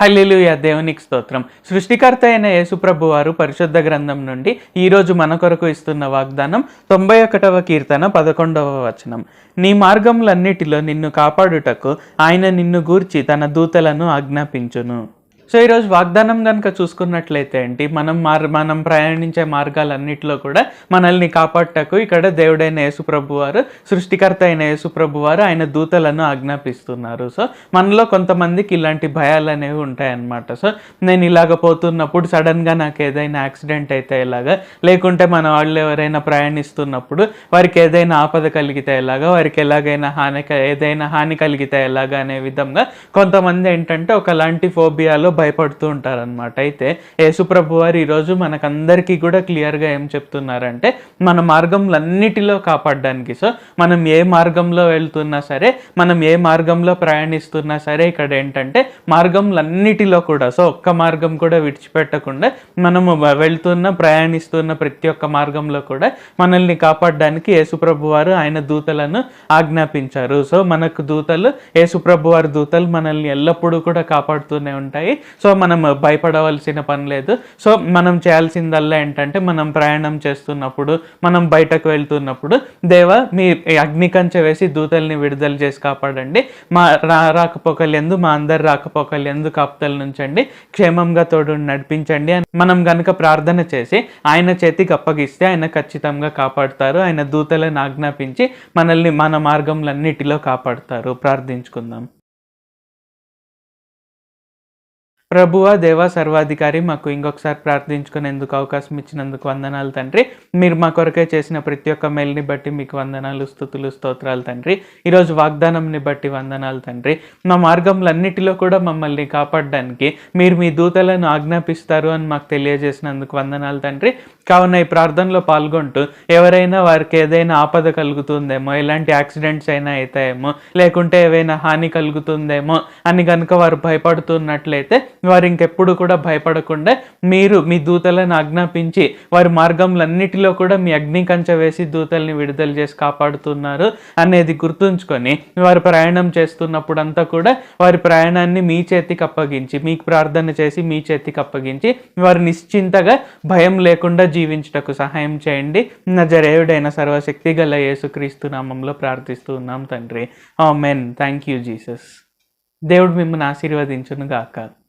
హల్లెలూయా దేవునికి స్తోత్రం. సృష్టికర్త అయిన యేసుప్రభు వారు పరిశుద్ధ గ్రంథం నుండి ఈరోజు మన కొరకు ఇస్తున్న వాగ్దానం తొంభై ఒకటవ కీర్తన పదకొండవ వచనం. నీ మార్గములన్నిటిలో నిన్ను కాపాడుటకు ఆయన నిన్ను గూర్చి తన దూతలను ఆజ్ఞాపించును. సో ఈరోజు వాగ్దానం కనుక చూసుకున్నట్లయితే ఏంటి మనం మార్ మనం ప్రయాణించే మార్గాలన్నిటిలో కూడా మనల్ని కాపాడటకు ఇక్కడ దేవుడైన యేసుప్రభు వారు సృష్టికర్త అయిన యేసుప్రభు వారు ఆయన దూతలను ఆజ్ఞాపిస్తున్నారు. సో మనలో కొంతమందికి ఇలాంటి భయాలు అనేవి ఉంటాయన్నమాట. సో నేను ఇలాగ పోతున్నప్పుడు సడన్గా నాకు ఏదైనా యాక్సిడెంట్ అయితే ఇలాగా లేకుంటే మన వాళ్ళు ఎవరైనా ప్రయాణిస్తున్నప్పుడు వారికి ఏదైనా ఆపద కలిగితే ఎలాగా వారికి ఎలాగైనా హాని క- ఏదైనా హాని కలిగితే ఎలాగా అనే విధంగా కొంతమంది ఏంటంటే ఒకలాంటి ఫోబియాలో భయపడుతూ ఉంటారనమాట అయితే యేసుప్రభు వారు ఈరోజు మనకందరికీ కూడా క్లియర్గా ఏం చెప్తున్నారంటే మన మార్గంలన్నిటిలో కాపాడడానికి. సో మనం ఏ మార్గంలో వెళ్తున్నా సరే మనం ఏ మార్గంలో ప్రయాణిస్తున్నా సరే ఇక్కడ ఏంటంటే మార్గంలన్నిటిలో కూడా సో ఒక్క మార్గం కూడా విడిచిపెట్టకుండా మనము వెళ్తున్న ప్రయాణిస్తున్న ప్రతి ఒక్క మార్గంలో కూడా మనల్ని కాపాడడానికి యేసుప్రభు వారు ఆయన దూతలను ఆజ్ఞాపించారు. సో మనకు దూతలు యేసుప్రభు వారి దూతలు మనల్ని ఎల్లప్పుడూ కూడా కాపాడుతూనే ఉంటాయి. సో మనం భయపడవలసిన పని లేదు. సో మనం చేయాల్సిందల్లా ఏంటంటే మనం ప్రయాణం చేస్తున్నప్పుడు మనం బయటకు వెళ్తున్నప్పుడు దేవ మీ అగ్ని కంచె వేసి దూతల్ని విడుదల చేసి కాపాడండి. మా రా రాకపోకలందు మా అందరి రాకపోకలందు కాపుతల నుంచండి. క్షేమంగా తోడు నడిపించండి అని మనం గనుక ప్రార్థన చేసి ఆయన చేతికి అప్పగిస్తే ఆయన ఖచ్చితంగా కాపాడుతారు. ఆయన దూతలను ఆజ్ఞాపించి మనల్ని మన మార్గంలన్నిటిలో కాపాడుతారు. ప్రార్థించుకుందాం. ప్రభువా దేవా సర్వాధికారి మాకు ఇంకొకసారి ప్రార్థించుకునేందుకు అవకాశం ఇచ్చినందుకు వందనాలు తండ్రి. మీరు మా కొరకే చేసిన ప్రతి ఒక్క మేల్ని బట్టి మీకు వందనాలు స్థుతులు స్తోత్రాలు తండ్రి. ఈరోజు వాగ్దానంని బట్టి వందనాలు తండ్రి. మా మార్గంలన్నిటిలో కూడా మమ్మల్ని కాపాడడానికి మీరు మీ దూతలను ఆజ్ఞాపిస్తారు అని మాకు తెలియజేసినందుకు వందనాలు తండ్రి. కావున ఈ ప్రార్థనలో పాల్గొంటూ ఎవరైనా వారికి ఏదైనా ఆపద కలుగుతుందేమో ఎలాంటి యాక్సిడెంట్స్ అయినా అవుతాయేమో లేకుంటే ఏవైనా హాని కలుగుతుందేమో అని కనుక వారు భయపడుతున్నట్లయితే వారు ఇంకెప్పుడు కూడా భయపడకుండా మీరు మీ దూతలను ఆజ్ఞాపించి వారి మార్గంలన్నిటిలో కూడా మీ అగ్ని కంచె వేసి దూతల్ని విడుదల చేసి కాపాడుతున్నారు అనేది గుర్తుంచుకొని వారు ప్రయాణం చేస్తున్నప్పుడంతా కూడా వారి ప్రయాణాన్ని మీ చేతికి అప్పగించి మీకు ప్రార్థన చేసి మీ చేతికి అప్పగించి వారు నిశ్చింతగా భయం లేకుండా జీవించుటకు సహాయం చేయండి. నజరేయుడైన సర్వశక్తి గల యేసుక్రీస్తు నామంలో ప్రార్థిస్తూ ఉన్నాం తండ్రి. Amen thank you Jesus. దేవుడు మిమ్మల్ని ఆశీర్వదించును గాక